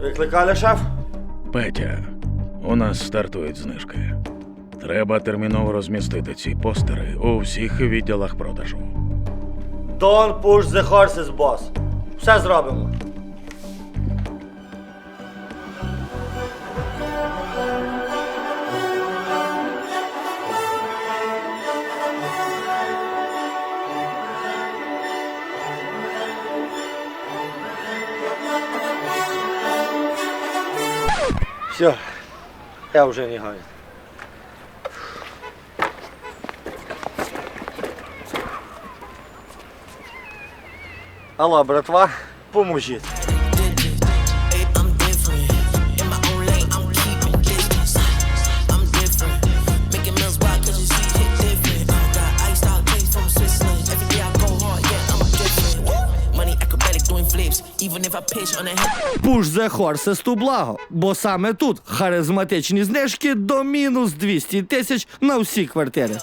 Викликали шеф? Петя, у нас стартують знижки. Треба терміново розмістити ці постери у всіх відділах продажу. Don't push the horses, boss. Все зробимо. Все, я вже не гаю. Алло, братва, поможіть. Even if I pitch on horses to благо, бо саме тут харизматичні знижки до мінус 200 тисяч на всі квартири.